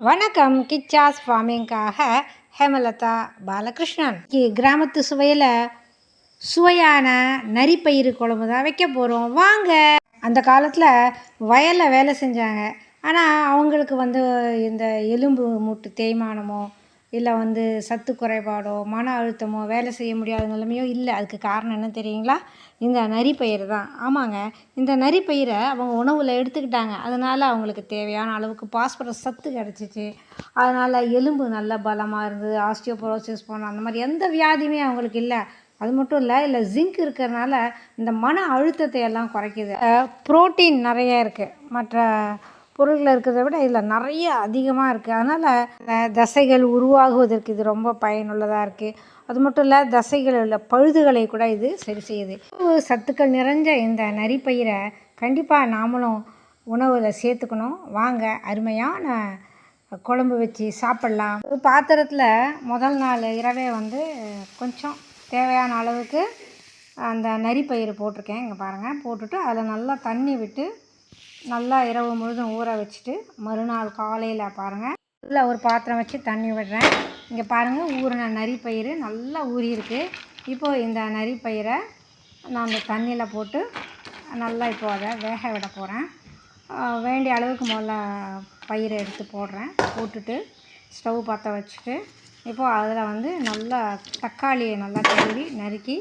வணக்கம் கிச்சாஸ் ஃபார்மிங்காக ஹேமலதா பாலகிருஷ்ணன். கி- கிராமத்து சுவையில் சுவையான நரிப்பயிறு குழம்பு தான் வைக்க போகிறோம் வாங்க. அந்த காலத்தில் வயலில் வேலை செஞ்சாங்க. ஆனால் அவங்களுக்கு வந்து இந்த எலும்பு மூட்டு தேய்மானமோ இல்லை வந்து சத்து குறைபாடோ மன அழுத்தமோ வேலை செய்ய முடியாத நிலைமையோ இல்லை. அதுக்கு காரணம் என்ன தெரியுங்களா? இந்த நரிப்பயிறு தான். ஆமாங்க. இந்த நரிப்பயிரை அவங்க உணவில் எடுத்துக்கிட்டாங்க. அதனால் அவங்களுக்கு தேவையான அளவுக்கு பாஸ்பரஸ் சத்து கிடச்சிச்சு. அதனால் எலும்பு நல்ல பலமாக இருந்தது. ஆஸ்டியோபரோசிஸ் போன அந்த மாதிரி எந்த வியாதியுமே அவங்களுக்கு இல்லை. அது மட்டும் இல்லை இல்லை ஜிங்க் இருக்கிறனால இந்த மன அழுத்தத்தை எல்லாம் குறைக்குது. புரோட்டீன் நிறைய இருக்குது மற்ற பொருளில் இருக்கிறத விட இதில் நிறைய அதிகமாக இருக்குது அதனால் தசைகள் உருவாகுவதற்கு இது ரொம்ப பயனுள்ளதாக இருக்குது அது மட்டும் இல்லை தசைகளில் உள்ள பழுதுகளை கூட இது சரி செய்யுது. சத்துக்கள் நிறைஞ்ச இந்த நரிப்பயிரை கண்டிப்பாக நாமளும் உணவில் சேர்த்துக்கணும். வாங்க அருமையான குழம்பு வச்சு சாப்பிட்லாம். ஒரு பாத்திரத்தில் முதல் நாள் இரவே வந்து கொஞ்சம் தேவையான அளவுக்கு அந்த நரிப்பயிறு போட்டிருக்கேன். இங்கே பாருங்கள் போட்டுட்டு அதில் நல்லா தண்ணி விட்டு நல்லா இரவு முழுதும் ஊற வச்சுட்டு மறுநாள் காலையில் பாருங்கள் நல்லா ஒரு பாத்திரம் வச்சு தண்ணி விடுறேன். இங்கே பாருங்கள் ஊறின நரிப்பயிறு நல்லா ஊறியிருக்கு. இப்போது இந்த நரிப்பயிரை நான் அந்த தண்ணியில் போட்டு நல்லா இப்போ அதை வேக விட போகிறேன் வேண்டிய அளவுக்கு முதல்ல பயிரை எடுத்து போடுறேன். போட்டுட்டு ஸ்டவ் பற்ற வச்சுட்டு இப்போது அதில் வந்து நல்லா தக்காளியை நல்லா கழுவி நறுக்கி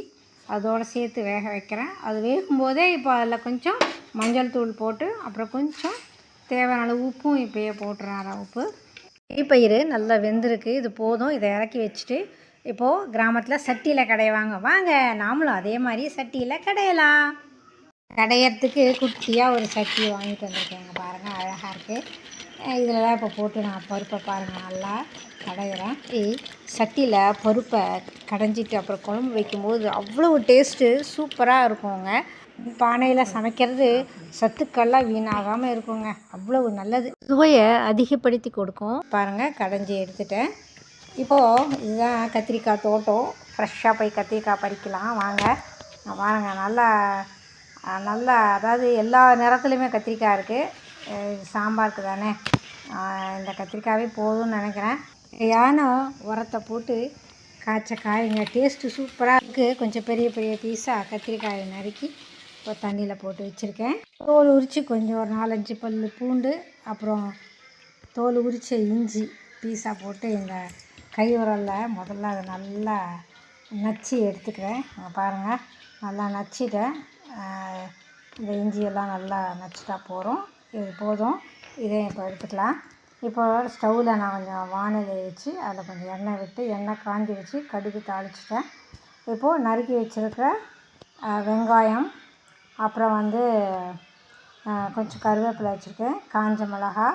அதோடு சேர்த்து வேக வைக்கிறேன். அது வேகும்போதே இப்போ அதில் கொஞ்சம் மஞ்சள் தூள் போட்டு அப்புறம் கொஞ்சம் தேவையான அளவு உப்பும் இப்போயே போட்டுறேன் அரை உப்பு. பயிறு நல்லா வெந்திருக்கு இது போதும் இதை இறக்கி வச்சுட்டு இப்போது கிராமத்தில் சட்டியில் கடைவாங்க வாங்க நாமளும் அதே மாதிரி சட்டியில் கடையலாம். கடையிறதுக்கு குட்டியாக ஒரு சட்டி வாங்கிட்டு வந்திருக்கேங்க. பாருங்கள் அழகாக இருக்குது இதில் தான் இப்போ போட்டு நான் பருப்பை பாருங்கள் நல்லா கடையிறேன். சட்டியில் பருப்பை கடைஞ்சிட்டு அப்புறம் குழம்பு வைக்கும்போது அவ்வளோ டேஸ்ட்டு சூப்பராக இருக்குங்க. பானையில் சமைக்கிறது சத்துக்கள்லாம் வீணாகாமல் இருக்குங்க. அவ்வளவு நல்லது. சுவையை அதிகப்படுத்தி கொடுக்கும். பாருங்கள் கடைஞ்சி எடுத்துட்டேன். இப்போது இதுதான் கத்திரிக்காய் தோட்டம். ஃப்ரெஷ்ஷாக போய் கத்திரிக்காய் பறிக்கலாம். வாங்க. வாங்க நல்லா நல்லா அதாவது எல்லா நிறத்துலையுமே கத்திரிக்காய் இருக்குது சாம்பாருக்கு தானே? இந்த கத்திரிக்காயே போதும்னு நினைக்கிறேன். யானை உரத்தை போட்டு காய்ச்ச காய்ங்க டேஸ்ட்டு சூப்பராக இருக்குது கொஞ்சம் பெரிய பெரிய பீஸாக கத்திரிக்காயை நறுக்கி இப்போ தண்ணியில் போட்டு வச்சுருக்கேன். தோல் உரித்து கொஞ்சம் ஒரு நாலஞ்சு பல் பூண்டு அப்புறம் தோல் உரித்த இஞ்சி பீஸாக போட்டு இந்த கை உரலில் முதல்ல அதை நல்லா நச்சு எடுத்துக்கிறேன். பாருங்கள் நல்லா நச்சிட்டேன். இந்த இஞ்சியெல்லாம் நல்லா நச்சுட்டா போகிறோம் இது போதும். இதை இப்போ எடுத்துக்கலாம். இப்போ ஸ்டவ்வில் நான் கொஞ்சம் வானலியை வச்சு அதில் கொஞ்சம் எண்ணெய் விட்டு எண்ணெய் காஞ்சி வச்சு கடுகு தாளிச்சிட்டேன். இப்போது நறுக்கி வச்சுருக்கிற வெங்காயம் அப்புறம் வந்து கொஞ்சம் கருவேப்பிலை வச்சுருக்கேன் காஞ்ச மிளகா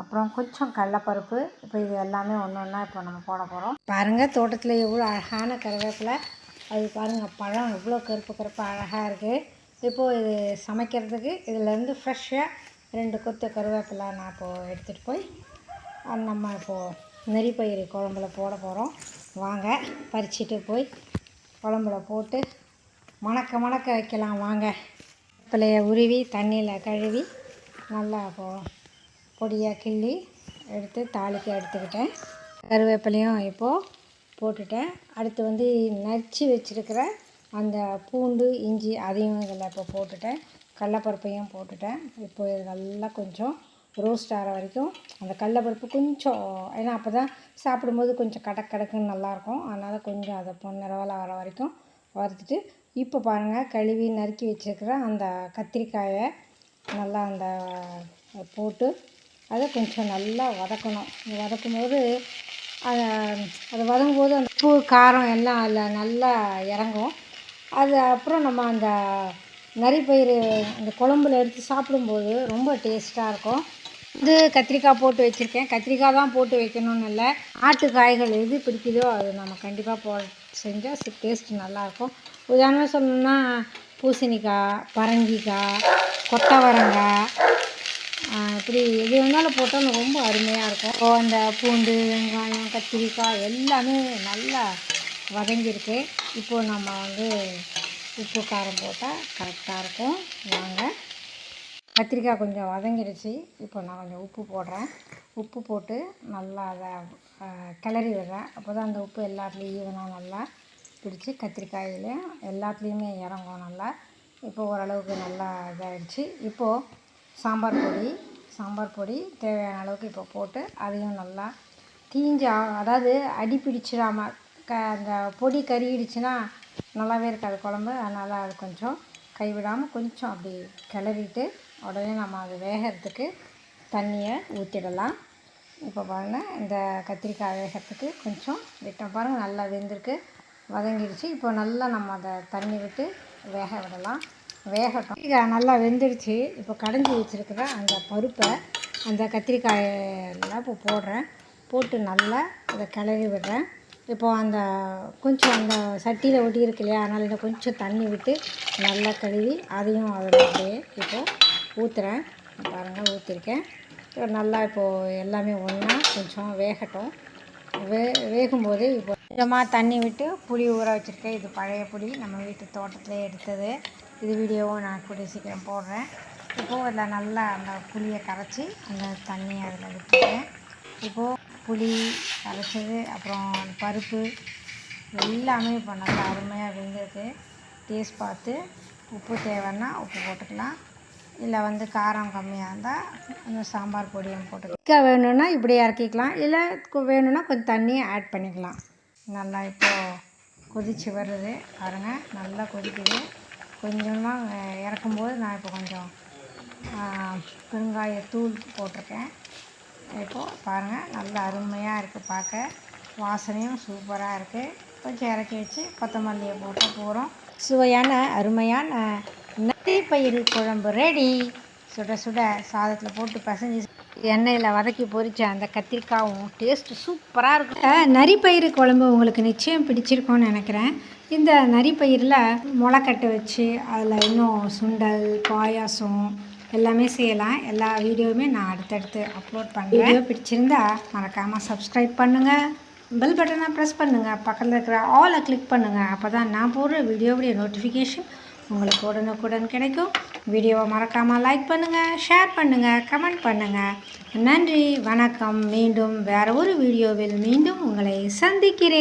அப்புறம் கொஞ்சம் கடலப்பருப்பு. இப்போ இது எல்லாமே ஒன்று ஒன்றா இப்போ நம்ம போட போகிறோம் பாருங்கள் தோட்டத்தில் எவ்வளோ அழகான கருவேப்பிலை. அது பாருங்கள் பழம் எவ்வளோ கருப்பு கருப்பு அழகாக இருக்குது இப்போது இது சமைக்கிறதுக்கு இதிலேருந்து ஃப்ரெஷ்ஷாக ரெண்டு கொத்து கருவேப்பிலை நான் இப்போது எடுத்துகிட்டு போய் நம்ம இப்போது நெறிப்பயிறு குழம்புல போட போகிறோம் வாங்க பறிச்சிட்டு போய் குழம்புல போட்டு மணக்க மணக்க வைக்கலாம். வாங்க. பிள்ளைய உருவி தண்ணியில் கழுவி நல்லா இப்போது பொடியாக கிள்ளி எடுத்து தாளிக்க எடுத்துக்கிட்டேன். கருவேப்பிலையும் இப்போது போட்டுட்டேன். அடுத்து வந்து நச்சு வச்சுருக்கிற அந்த பூண்டு இஞ்சி அதையும் இதில் இப்போ போட்டுட்டேன். கடலப்பருப்பையும் போட்டுட்டேன். இப்போ இது நல்லா கொஞ்சம் ரோஸ்ட் ஆகிற வரைக்கும் அந்த கடலப்பருப்பு கொஞ்சம் ஏன்னா அப்போ தான் சாப்பிடும்போது கொஞ்சம் கடக் கடக்குன்னு நல்லாயிருக்கும் அதனால் கொஞ்சம் அதை பொன்னிறவல் ஆகிற வரைக்கும் வறுத்துட்டு இப்போ பாருங்கள் கழுவி நறுக்கி வச்சுருக்கிற அந்த கத்திரிக்காயை நல்லா அந்த போட்டு அதை கொஞ்சம் நல்லா வதக்கணும். வதக்கும் வதக்கும்போது அதை அது வதங்கும்போது அந்த உப்பு காரம் எல்லாம் அதில் நல்லா இறங்கும். அது அப்புறம் நம்ம அந்த நரிப்பயிறு அந்த குழம்புல எடுத்து சாப்பிடும்போது ரொம்ப டேஸ்ட்டாக இருக்கும். இது கத்திரிக்காய் போட்டு வச்சுருக்கேன். கத்திரிக்காய் தான் போட்டு வைக்கணும்னு இல்லை. ஆட்டு காய்கள் எது பிடிக்குதோ அது நம்ம கண்டிப்பாக போ செஞ்சால் டேஸ்ட் நல்லாயிருக்கும் உதாரணமாக சொல்லணும்னா பூசணிக்காய் பரங்கிக்காய் கொத்தவரங்காய் இப்படி எது வேணாலும் போட்டாலும் ரொம்ப அருமையாக இருக்கும். இப்போ அந்த பூண்டு வெங்காயம் கத்திரிக்காய் எல்லாமே நல்லா வதங்கியிருக்கு. இப்போது நம்ம வந்து உப்பு காரம் போட்டால் கரெக்டாக இருக்கும். வாங்க. கத்திரிக்காய் கொஞ்சம் வதங்கிடுச்சு. இப்போ நான் கொஞ்சம் உப்பு போடுறேன். உப்பு போட்டு நல்லா அதை கிளறி விடுறேன். அப்போ தான் அந்த உப்பு எல்லாத்துலேயும் ஈவனாக நல்லா பிடிச்சி கத்திரிக்காயிலையும் எல்லாத்துலேயுமே இறங்கும் நல்லா. இப்போ ஓரளவுக்கு நல்லா இதாகிடுச்சு இப்போது சாம்பார் பொடி சாம்பார் பொடி தேவையான அளவுக்கு இப்போ போட்டு அதையும் நல்லா தீஞ்சா அதாவது அடி பிடிச்சிடாம க அந்த பொடி கருகிடுச்சுன்னா நல்லாவே இருக்காது குழம்பு அதனால் அது கொஞ்சம் கைவிடாமல் கொஞ்சம் அப்படி கிளறிட்டு உடனே நம்ம அது வேகிறதுக்கு தண்ணியை ஊற்றிடலாம் இப்போ பாருங்கள் இந்த கத்திரிக்காய் வேகிறதுக்கு கொஞ்சம் விட்டோம். பாருங்கள் நல்லா வெந்திருக்கு வதங்கிடுச்சு இப்போ நல்லா நம்ம அதை தண்ணி விட்டு வேக விடலாம். வேகட்டும். கத்திரிக்காய் நல்லா வெந்துடுச்சு இப்போ கடைஞ்சி வச்சுருக்கிற அந்த பருப்பை அந்த கத்திரிக்காயெல்லாம் இப்போ போடுறேன். போட்டு நல்லா அதை கிளறி விடுறேன். இப்போ அந்த கொஞ்சம் அந்த சட்டியில் ஒட்டி இருக்கு இல்லையா? அதனால் இன்னும் கொஞ்சம் தண்ணி விட்டு நல்லா கழுவி அதையும் அதில் அப்படியே இப்போது ஊற்றுறேன் பாருங்கள் ஊற்றிருக்கேன் நல்லா இப்போது எல்லாமே ஒன்றா கொஞ்சம் வேகட்டும். வே வேகும்போது இப்போ கொஞ்சமாக தண்ணி விட்டு புளி ஊற வச்சுருக்கேன். இது பழைய புளி. நம்ம வீட்டு தோட்டத்திலே எடுத்தது. இது வீடியோவும் நான் கூடிய சீக்கிரம் போடுறேன். இப்போது அதில் நல்லா அந்த புளியை கரைச்சி அந்த தண்ணியை அதில் விட்டுருக்கேன் இப்போது புளி கரைச்சது அப்புறம் பருப்பு எல்லாமே இப்போ நல்லா அருமையாக வெந்திருக்கு டேஸ்ட் பார்த்து உப்பு தேவைன்னா உப்பு போட்டுக்கலாம். இல்லை வந்து காரம் கம்மியாக இருந்தால் அந்த சாம்பார் பொடியும் போட்டுக்கலாம். வேணும்னா இப்படி இறக்கிக்கலாம். இல்லை வேணும்னா கொஞ்சம் தண்ணியை ஆட் பண்ணிக்கலாம். நல்லா இப்போது கொதிச்சு வருது. பாருங்கள் நல்லா கொதிக்குது. கொஞ்சமாக இறக்கும்போது நான் இப்போ கொஞ்சம் பெருங்காயத்தூள் போட்டிருக்கேன். இப்போது பாருங்கள் நல்லா அருமையாக இருக்குது பார்க்க. வாசனையும் சூப்பராக இருக்குது கொஞ்சம் இறக்கி வச்சு கொத்தமல்லியை போட்டு போகிறோம் சுவையான அருமையான நெல்லிப்பயிறு குழம்பு ரெடி சுட சுட சாதத்தில் போட்டு பசஞ்சு எண்ணெயில் வதக்கி பொறிச்ச அந்த கத்திரிக்காயும் டேஸ்ட்டு சூப்பராக இருக்கும் நரிப்பயிறு குழம்பு உங்களுக்கு நிச்சயம் பிடிச்சிருக்கோன்னு நினைக்கிறேன். இந்த நரிப்பயிரில் முளைக்கட்டை வச்சு அதில் இன்னும் சுண்டல் பாயாசம் எல்லாமே செய்யலாம். எல்லா வீடியோவுமே நான் அடுத்தடுத்து அப்லோட் பண்ணுறேன் வீடியோ பிடிச்சிருந்தா மறக்காமல் சப்ஸ்கிரைப் பண்ணுங்கள் பெல் பட்டனை ப்ரெஸ் பண்ணுங்கள் பக்கத்தில் இருக்கிற ஆலை கிளிக் பண்ணுங்கள் அப்போ தான் நான் போடுற வீடியோவுடைய நோட்டிஃபிகேஷன் உங்களுக்கு உடனுக்குடன் கிடைக்கும். வீடியோவை மறக்காமல் லைக் பண்ணுங்கள் ஷேர் பண்ணுங்கள் கமெண்ட் பண்ணுங்கள் நன்றி வணக்கம். மீண்டும் வேறு ஒரு வீடியோவில் மீண்டும் உங்களை சந்திக்கிறேன்.